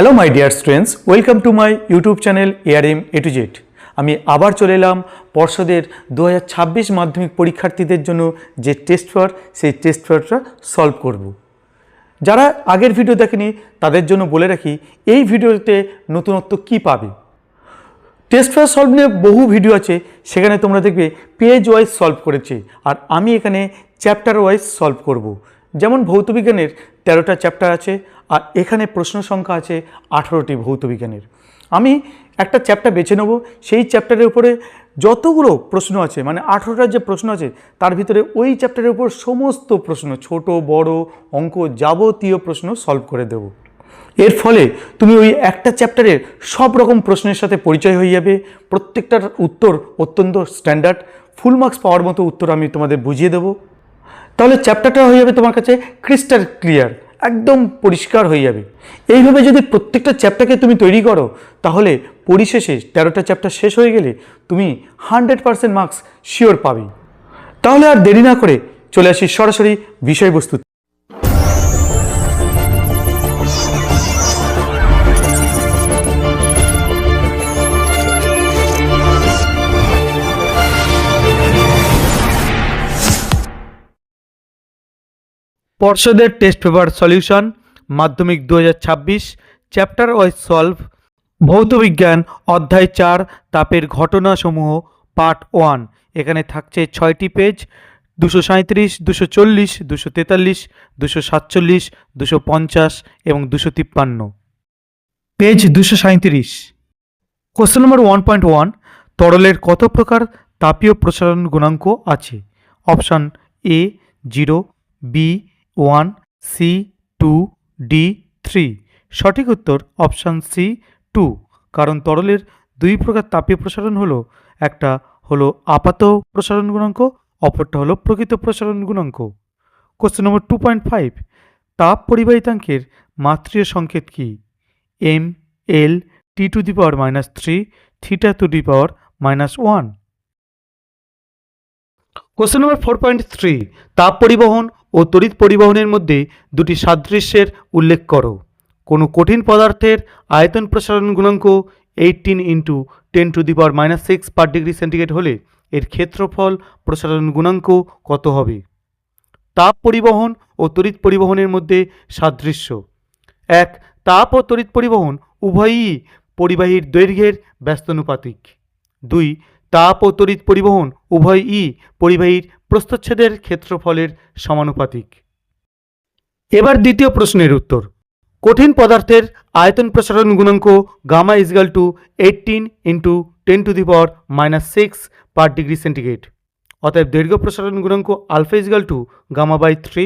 Hello my dear students, welcome to my YouTube channel ARM A to Z আমি আবার চলে এলাম পর্ষদের দু হাজার ছাব্বিশ মাধ্যমিক পরীক্ষার্থীদের জন্য যে টেস্ট পেপার সেই টেস্ট পেপারটা সলভ করব। যারা আগের ভিডিও দেখেনি, তাদের জন্য বলে রাখি, এই ভিডিওতে নতুনত্ব কি পাবে? টেস্ট পেপার সলভ নিয়ে বহু ভিডিও আছে, সেখানে তোমরা দেখবে পেজ ওয়াইজ সলভ করেছে, আর আমি এখানে চ্যাপ্টার ওয়াইজ সলভ করব। যেমন ভৌতবিজ্ঞানের তেরোটা চ্যাপ্টার আছে, আর এখানে প্রশ্ন সংখ্যা আছে আঠেরোটি ভৌতবিজ্ঞানের। আমি একটা চ্যাপ্টার বেছে নেব, সেই চ্যাপ্টারের উপরে যতগুলো প্রশ্ন আছে মানে আঠেরোটার যে প্রশ্ন আছে, তার ভিতরে ওই চ্যাপ্টারের উপর সমস্ত প্রশ্ন, ছোট, বড়, অঙ্ক যাবতীয় প্রশ্ন সলভ করে দেবো। এর ফলে তুমি ওই একটা চ্যাপ্টারের সব রকম প্রশ্নের সাথে পরিচয় হয়ে যাবে, প্রত্যেকটার উত্তর অত্যন্ত স্ট্যান্ডার্ড ফুল মার্কস পাওয়ার মতো উত্তর আমি তোমাদের বুঝিয়ে দেবো। তাহলে চ্যাপ্টারটা হয়ে যাবে তোমার কাছে ক্রিস্টাল ক্লিয়ার, একদম পরিষ্কার হয়ে যাবে। এইভাবে যদি প্রত্যেকটা চ্যাপ্টারকে তুমি তৈরি করো, তাহলে পরিশেষে তেরোটা চ্যাপ্টার শেষ হয়ে গেলে তুমি হান্ড্রেড পারসেন্ট মার্কস শিওর পাবে। তাহলে আর দেরি না করে চলে আসি সরাসরি বিষয়বস্তু পর্ষদের টেস্ট পেপার সলিউশন মাধ্যমিক দু হাজার ছাব্বিশ চ্যাপ্টার ওয়াইজ সলভ ভৌতবিজ্ঞান অধ্যায় চার, তাপের ঘটনাসমূহ পার্ট ওয়ান এখানে থাকছে ছয়টি পেজ দুশো সাঁত্রিশ দুশো চল্লিশ, দুশো তেতাল্লিশ, দুশো সাতচল্লিশ, দুশো পঞ্চাশ এবং দুশো তিপ্পান্ন। পেজ দুশো সাঁত্রিশ question number one point one তরলের কত প্রকার তাপীয় প্রসারণ গুণাঙ্ক আছে? Option A zero B one, C, two, D, three. সঠিক উত্তর অপশান সি, টু। কারণ তরলের দুই প্রকার তাপীয় প্রসারণ হলো, একটা হলো আপাত প্রসারণ গুণাঙ্ক, অপরটা হলো প্রকৃত প্রসারণ গুণাঙ্ক। Question number two point five তাপ পরিবাহিতাঙ্কের মাত্রীয় সংকেত কি? M L T to the power minus three theta to the power minus one question number four point three তাপ পরিবহন ও তড়িৎ পরিবহনের মধ্যে দুটি সাদৃশ্যের উল্লেখ করো। কোনো কঠিন পদার্থের আয়তন প্রসারণ গুণাঙ্ক eighteen into ten to the power minus six per degree centigrade হলে এর ক্ষেত্রফল প্রসারণ গুণাঙ্ক কত হবে? তাপ পরিবহন ও তড়িৎ পরিবহনের মধ্যে সাদৃশ্য। এক, তাপ ও তড়িৎ পরিবহন উভয়ই পরিবাহীর দৈর্ঘ্যের ব্যস্তানুপাতিক। দুই, তাপ ও তড়িৎ পরিবহন উভয়ই পরিবাহীর প্রস্থচ্ছেদের ক্ষেত্রফলের সমানুপাতিক। এবার দ্বিতীয় প্রশ্নের উত্তর। কঠিন পদার্থের আয়তন প্রসারণ গুণাঙ্ক gamma equal to eighteen into ten to the power minus six per degree centigrade. অতএব দৈর্ঘ্য প্রসারণ গুণাঙ্ক alpha equal to gamma by three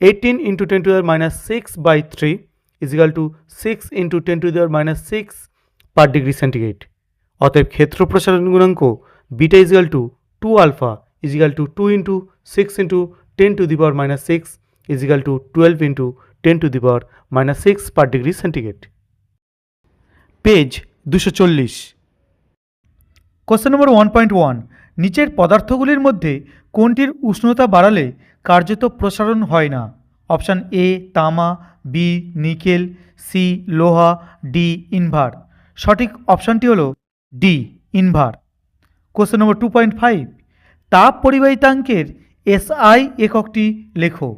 eighteen into ten to the minus six by three equal to six into ten to the minus six per degree centigrade. অতএব ক্ষেত্র প্রসারণ গুণাঙ্ক beta equal to two alpha equal to two into six into ten to the power minus six equal to twelve into ten to the power minus six per degree centigrade page দুশো চল্লিশ। Question number one point one নিচের পদার্থগুলির মধ্যে কোনটির উষ্ণতা বাড়ালে কার্যত প্রসারণ হয় না? অপশান এ তামা বি নিকেল সি লোহা ডি ইনভার সঠিক অপশানটি হলো D invar question number two point five তাপ পরিবাহিতাঙ্কের এসআই এককটি লেখো।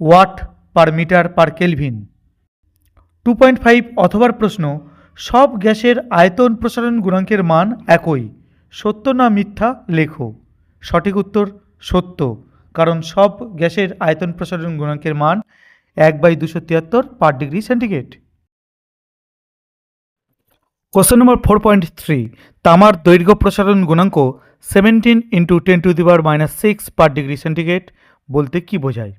Watt per metre per kelvin. Two point five অথবার প্রশ্ন, সব গ্যাসের আয়তন প্রসারণ গুণাঙ্কের মান একই, সত্য না মিথ্যা লেখো? সঠিক উত্তর, সত্য, কারণ সব গ্যাসের আয়তন প্রসারণ গুণাঙ্কের মান এক বাই দুশো তিয়াত্তর per degree centigrade. Question number four point three, তামার দৈর্ঘ্য প্রসারণ গুণাঙ্ক seventeen into ten to the power minus six per degree centigrade বলতে কী বোঝায়?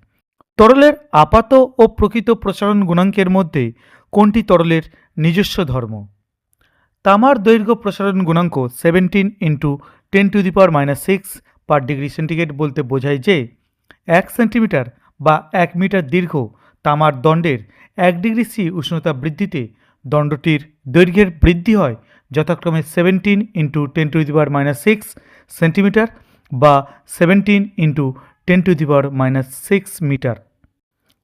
তরলের আপাত ও প্রকৃত প্রসারণ গুণাঙ্কের মধ্যে কোনটি তরলের নিজস্ব ধর্ম? তামার দৈর্ঘ্য প্রসারণ গুণাঙ্ক seventeen into ten to the power minus six per degree centigrade বলতে বোঝায় যে, এক সেন্টিমিটার বা এক মিটার দীর্ঘ তামার দণ্ডের এক ডিগ্রি সি উষ্ণতা বৃদ্ধিতে দণ্ডটির দৈর্ঘ্যের বৃদ্ধি হয় যথাক্রমে seventeen into ten to the power minus six centimetre বা seventeen into ten to the power minus six metre.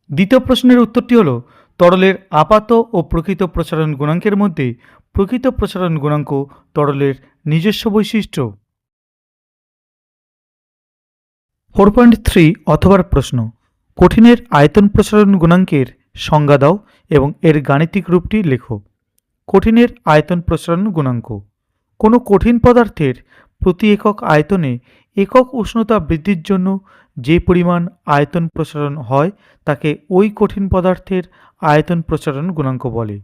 দ্বিতীয় প্রশ্নের উত্তরটি হলো, তরলের আপাত ও প্রকৃত প্রসারণ গুণাঙ্কের মধ্যে প্রকৃত প্রসারণ গুণাঙ্ক তরলের নিজস্ব বৈশিষ্ট্য। ফোর পয়েন্ট থ্রি অথবার প্রশ্ন, কঠিনের আয়তন প্রসারণ গুণাঙ্কের সংজ্ঞা দাও এবং এর গাণিতিক রূপটি লেখো। কঠিনের আয়তন প্রসারণ গুণাঙ্ক, কোনো কঠিন পদার্থের প্রতি একক আয়তনে একক উষ্ণতা বৃদ্ধির জন্য যে পরিমাণ আয়তন প্রসারণ হয়, তাকে ওই কঠিন পদার্থের আয়তন প্রসারণ গুণাঙ্ক বলে।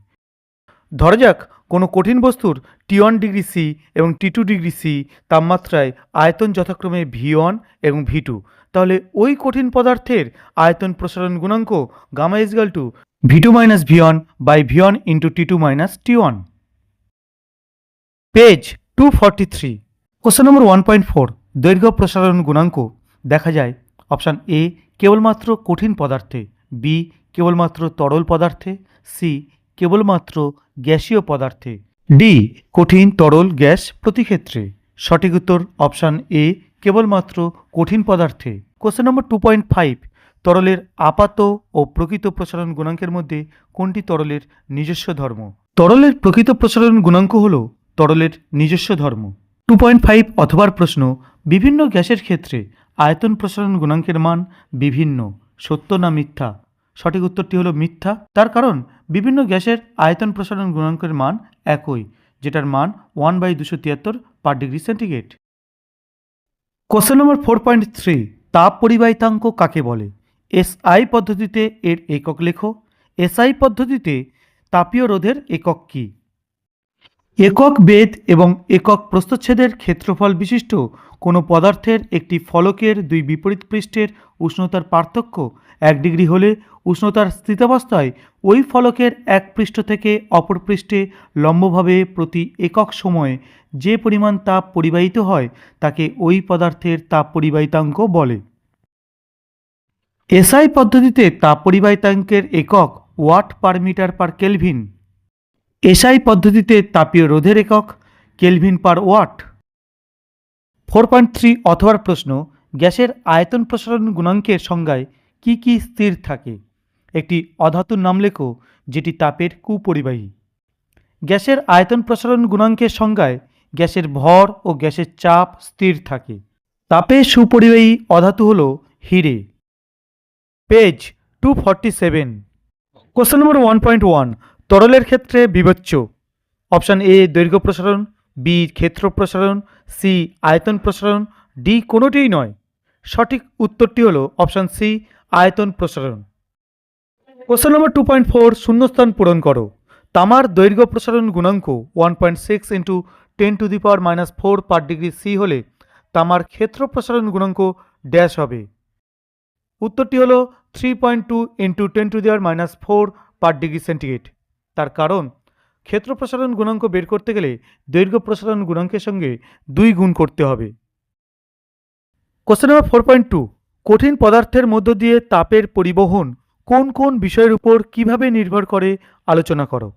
ধরা যাক, কোনো কঠিন বস্তুর টি ওয়ান ডিগ্রি সি এবং টি টু ডিগ্রি সি তাপমাত্রায় আয়তন যথাক্রমে ভি ওয়ান এবং ভি টু তাহলে ওই কঠিন পদার্থের আয়তন প্রসারণ গুণাঙ্ক gamma equal to V two minus V one by V one into T two minus T one page two forty three question number one point four দৈর্ঘ্য প্রসারণ গুণাঙ্ক, দেখা যায়। অপশান এ কেবলমাত্র কঠিন পদার্থে বি কেবলমাত্র তরল পদার্থে সি কেবলমাত্র গ্যাসীয় পদার্থে। ডি কঠিন তরল গ্যাস প্রতি ক্ষেত্রে সঠিক উত্তর অপশান এ কেবলমাত্র কঠিন পদার্থে। Question number two point five তরলের আপাত ও প্রকৃত প্রসারণ গুণাঙ্কের মধ্যে কোনটি তরলের নিজস্ব ধর্ম? তরলের প্রকৃত প্রসারণ গুণাঙ্ক হল তরলের নিজস্ব ধর্ম। টু পয়েন্ট ফাইভ অথবার প্রশ্ন, বিভিন্ন গ্যাসের ক্ষেত্রে আয়তন প্রসারণ গুণাঙ্কের মান বিভিন্ন, সত্য না মিথ্যা? সঠিক উত্তরটি হলো মিথ্যা। তার কারণ, বিভিন্ন গ্যাসের আয়তন প্রসারণ গুণাঙ্কের মান একই, যেটার মান ওয়ান বাই দুশো তিয়াত্তর per degree centigrade question number four point three তাপ পরিবাহিতাঙ্ক কাকে বলে? এসআই পদ্ধতিতে এর একক লেখো। এসআই পদ্ধতিতে তাপীয় রোধের একক কী? একক বেদ এবং একক প্রস্থচ্ছেদের ক্ষেত্রফল বিশিষ্ট কোনো পদার্থের একটি ফলকের দুই বিপরীত পৃষ্ঠের উষ্ণতার পার্থক্য এক ডিগ্রি হলে উষ্ণতার স্থিতাবস্থায় ওই ফলকের এক পৃষ্ঠ থেকে অপর পৃষ্ঠে লম্বভাবে প্রতি একক সময়ে যে পরিমাণ তাপ পরিবাহিত হয় তাকে ওই পদার্থের তাপ পরিবাহিতাঙ্ক বলে। এসআই পদ্ধতিতে তাপ পরিবাহিতাঙ্কের একক watt per metre per kelvin SI পদ্ধতিতে তাপীয় রোধের একক, kelvin per watt. Four point three অথবার প্রশ্ন, গ্যাসের আয়তন প্রসারণ গুণাঙ্কের সংজ্ঞায় কি কি স্থির থাকে? একটি অধাতুর নাম লেখো, যেটি তাপের কুপরিবাহী। গ্যাসের আয়তন প্রসারণ গুণাঙ্কের সংজ্ঞায় গ্যাসের ভর ও গ্যাসের চাপ স্থির থাকে। তাপের সুপরিবাহী অধাতু হল হিরে। Page two forty seven. Question number one point one তরলের ক্ষেত্রে বিবেচ্য অপশান এ, দৈর্ঘ্য প্রসারণ বি ক্ষেত্র প্রসারণ সি আয়তন প্রসারণ ডি কোনোটিই নয়। সঠিক উত্তরটি হলো অপশান সি আয়তন প্রসারণ। Question number two point four শূন্যস্থান পূরণ করো। তামার দৈর্ঘ্য প্রসারণ গুণাঙ্ক one point six into ten to the power minus four per degree C হলে তামার ক্ষেত্র প্রসারণ গুণাঙ্ক ড্যাশ হবে। উত্তরটি হলো three point two into ten to the power minus four per degree centigrade তার কারণ, ক্ষেত্র প্রসারণ গুণাঙ্ক বের করতে গেলে দৈর্ঘ্য প্রসারণ গুণাঙ্কের সঙ্গে দুই গুণ করতে হবে। Question number four point two কঠিন পদার্থের মধ্য দিয়ে তাপের পরিবহন কোন কোন বিষয়ের উপর কীভাবে নির্ভর করে, আলোচনা করো।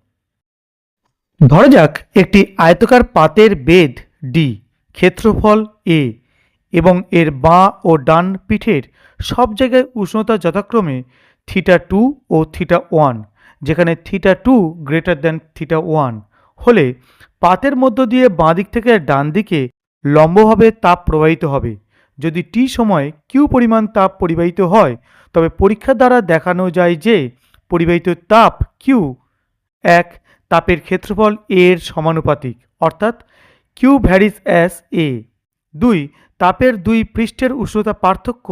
ধরা যাক, একটি আয়তকার পাতের বেদ ডি ক্ষেত্রফল এ এবং এর বাঁ ও ডান পিঠের সব জায়গায় উষ্ণতা যথাক্রমে থিটা টু ও থিটা ওয়ান যেখানে theta two greater than theta one. হলে পাতের মধ্য দিয়ে বাঁ দিক থেকে ডান দিকে লম্বভাবে তাপ প্রবাহিত হবে। যদি টি সময় কিউ পরিমাণ তাপ পরিবাহিত হয়, তবে পরীক্ষা দ্বারা দেখানো যায় যে পরিবাহিত তাপ কিউ এক তাপের ক্ষেত্রফল এ এর সমানুপাতিক, অর্থাৎ কিউ ভ্যারিজ অ্যাস এ। দুই, তাপের দুই পৃষ্ঠের উষ্ণতা পার্থক্য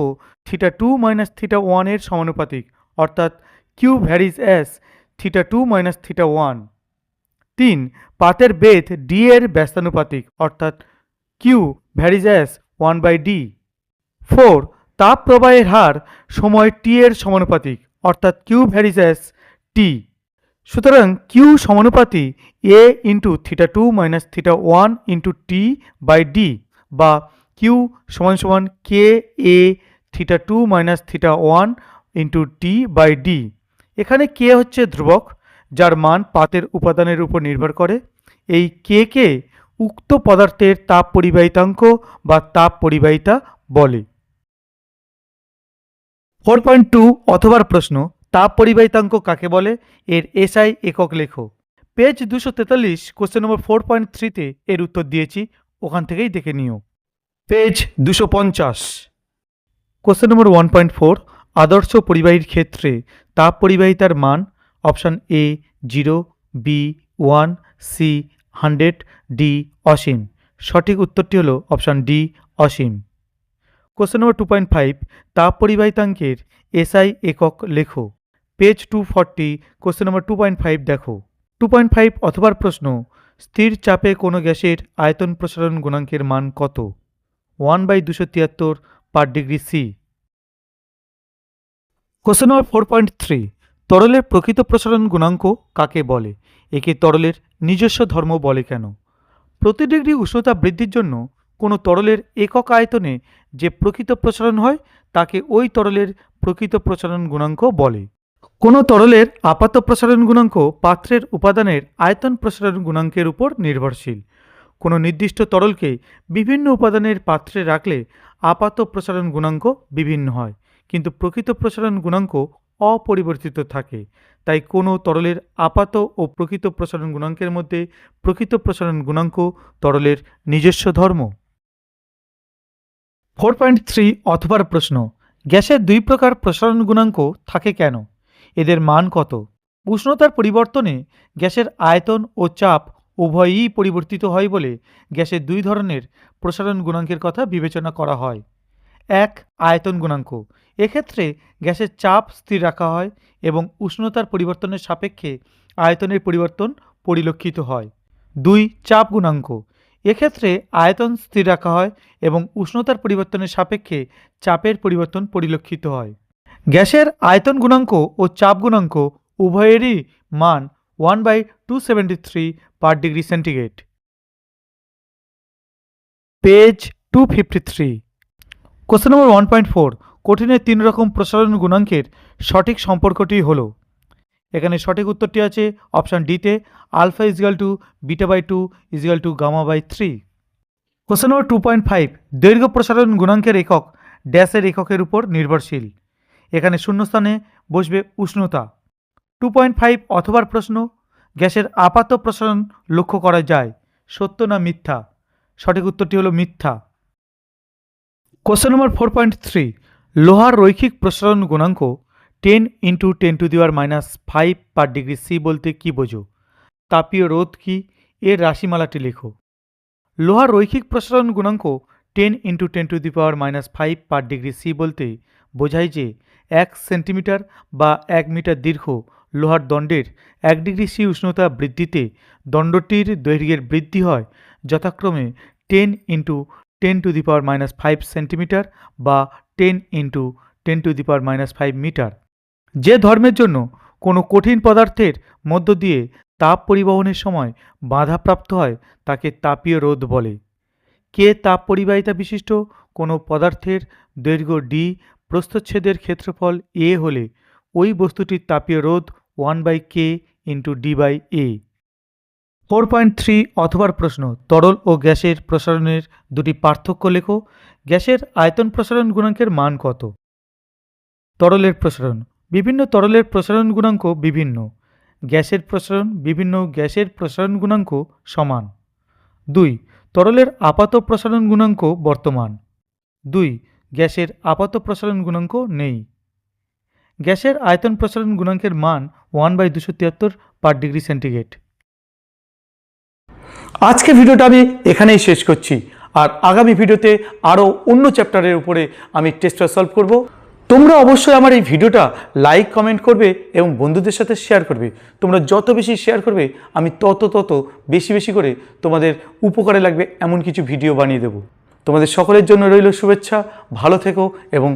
থিটা টু মাইনাস থিটা ওয়ানের সমানুপাতিক, অর্থাৎ Q varies as theta two minus theta one তিন, পাতের বেধ ডি এর ব্যস্তানুপাতিক, অর্থাৎ Q varies as one by D four তাপ প্রবাহের হার সময় টি এর সমানুপাতিক, অর্থাৎ কিউ ভ্যারিজ অ্যাস টি সুতরাং Q সমানুপাতি A into theta two minus theta one into T by D বা কিউ সমান সমান K A theta two minus theta one into T by D এখানে কে হচ্ছে ধ্রুবক, যার মান পাতের উপাদানের উপর নির্ভর করে? এই কে কে উক্ত পদার্থের তাপ পরিবাহিতাঙ্ক বা তাপ পরিবাহিতা বলে। ফোর পয়েন্ট টু অথবার প্রশ্ন, তাপ পরিবাহিতাঙ্ক কাকে বলে? এর এসআই একক লেখো। পেজ দুশো তেতাল্লিশ কোশ্চেন নম্বর ফোর পয়েন্ট থ্রিতে এর উত্তর দিয়েছি, ওখান থেকেই দেখে নিও। পেজ দুশো পঞ্চাশ। Question number one point four আদর্শ পরিবাহীর ক্ষেত্রে তাপ পরিবাহিতার মান option A zero B one C hundred D অসীম। সঠিক উত্তরটি হলো অপশান ডি অসীম। Question number two point five তাপ পরিবাহিতাঙ্কের এসআই একক লেখো। Page two forty question number two point five দেখো। টু পয়েন্ট ফাইভ অথবার প্রশ্ন, স্থির চাপে কোনো গ্যাসের আয়তন প্রসারণ গুণাঙ্কের মান কত? ওয়ান বাই দুশো তিয়াত্তর per degree C question number four point three তরলের প্রকৃত প্রসারণ গুণাঙ্ক কাকে বলে? একে তরলের নিজস্ব ধর্ম বলে কেন? প্রতি ডিগ্রি উষ্ণতা বৃদ্ধির জন্য কোনো তরলের একক আয়তনে যে প্রকৃত প্রসারণ হয়, তাকে ওই তরলের প্রকৃত প্রসারণ গুণাঙ্ক বলে। কোনো তরলের আপাত প্রসারণ গুণাঙ্ক পাত্রের উপাদানের আয়তন প্রসারণ গুণাঙ্কের উপর নির্ভরশীল। কোনো নির্দিষ্ট তরলকে বিভিন্ন উপাদানের পাত্রে রাখলে আপাত প্রসারণ গুণাঙ্ক বিভিন্ন হয়। কিন্তু প্রকৃত প্রসারণ গুণাঙ্ক অপরিবর্তিত থাকে। তাই কোনো তরলের আপাত ও প্রকৃত প্রসারণ গুণাঙ্কের মধ্যে প্রকৃত প্রসারণ গুণাঙ্ক তরলের নিজস্ব ধর্ম? ফোর পয়েন্ট থ্রি অথবার প্রশ্ন, গ্যাসের দুই প্রকার প্রসারণ গুণাঙ্ক থাকে কেন? এদের মান কত? উষ্ণতার পরিবর্তনে গ্যাসের আয়তন ও চাপ উভয়ই পরিবর্তিত হয় বলে গ্যাসের দুই ধরনের প্রসারণ গুণাঙ্কের কথা বিবেচনা করা হয়। এক আয়তন গুণাঙ্ক। এক্ষেত্রে গ্যাসের চাপ স্থির রাখা হয় এবং উষ্ণতার পরিবর্তনের সাপেক্ষে আয়তনের পরিবর্তন পরিলক্ষিত হয়। দুই চাপ গুণাঙ্ক। এক্ষেত্রে আয়তন স্থির রাখা হয় এবং উষ্ণতার পরিবর্তনের সাপেক্ষে চাপের পরিবর্তন পরিলক্ষিত হয়। গ্যাসের আয়তন গুণাঙ্ক ও চাপ গুণাঙ্ক উভয়েরই মান one by two seventy three per degree centigrade. Page two fifty three. Question number one point four কঠিনের তিন রকম প্রসারণ গুণাঙ্কের সঠিক সম্পর্কটি হলো। এখানে সঠিক উত্তরটি আছে অপশান ডিতে alpha equal to beta by two equal to gamma by three question number two point five দৈর্ঘ্য প্রসারণ গুণাঙ্কের একক ড্যাশের এককের উপর নির্ভরশীল। এখানে শূন্যস্থানে বসবে উষ্ণতা। টু পয়েন্ট ফাইভ অথবার প্রশ্ন, গ্যাসের আপাত প্রসারণ লক্ষ্য করা যায়, সত্য না মিথ্যা? সঠিক উত্তরটি হলো মিথ্যা। Question number four point three লোহার রৈখিক প্রসারণ গুণাঙ্ক ten into ten to the power minus five per degree C বলতে কী বোঝো? তাপীয় রোধ কি? এর রাশিমালাটি লেখো। লোহার রৈখিক প্রসারণ গুণাঙ্ক ten into ten to the power minus five per degree C বলতে বোঝায় যে এক সেন্টিমিটার বা এক মিটার দীর্ঘ লোহার দণ্ডের এক ডিগ্রি সি উষ্ণতা বৃদ্ধিতে দণ্ডটির দৈর্ঘ্যের বৃদ্ধি হয়। যথাক্রমে ten into ten to the power minus five centimetre বা ten into ten to the power minus five metre. যে ধর্মের জন্য কোনো কঠিন পদার্থের মধ্য দিয়ে তাপ পরিবহনের সময় বাধাপ্রাপ্ত হয়, তাকে তাপীয় রোধ বলে। কে তাপ পরিবাহিতা বিশিষ্ট? কোনো পদার্থের দৈর্ঘ্য ডি প্রস্থচ্ছেদের ক্ষেত্রফল এ হলে ওই বস্তুটির তাপীয় রোধ one by K into D by A four point three অথবার প্রশ্ন, তরল ও গ্যাসের প্রসারণের দুটি পার্থক্য লেখো। গ্যাসের আয়তন প্রসারণ গুণাঙ্কের মান কত? তরলের প্রসারণ, বিভিন্ন তরলের প্রসারণ গুণাঙ্ক বিভিন্ন। গ্যাসের প্রসারণ, বিভিন্ন গ্যাসের প্রসারণ গুণাঙ্ক সমান। দুই, তরলের আপাত প্রসারণ গুণাঙ্ক বর্তমান। দুই, গ্যাসের আপাত প্রসারণ গুণাঙ্ক নেই। গ্যাসের আয়তন প্রসারণ গুণাঙ্কের মান ওয়ান বাই দুশো তিয়াত্তর পার ডিগ্রি সেন্টিগ্রেড। আজকে ভিডিওটা আমি এখানেই শেষ করছি। আর আগামী ভিডিওতে আরও অন্য চ্যাপ্টারের উপরে আমি টেস্টটা সলভ করব। তোমরা অবশ্যই আমার এই ভিডিওটা লাইক কমেন্ট করবে এবং বন্ধুদের সাথে শেয়ার করবে। তোমরা যত বেশি শেয়ার করবে, আমি তত তত বেশি বেশি করে তোমাদের উপকারে লাগবে এমন কিছু ভিডিও বানিয়ে দেব। তোমাদের সকলের জন্য রইল শুভেচ্ছা, ভালো থেকো এবং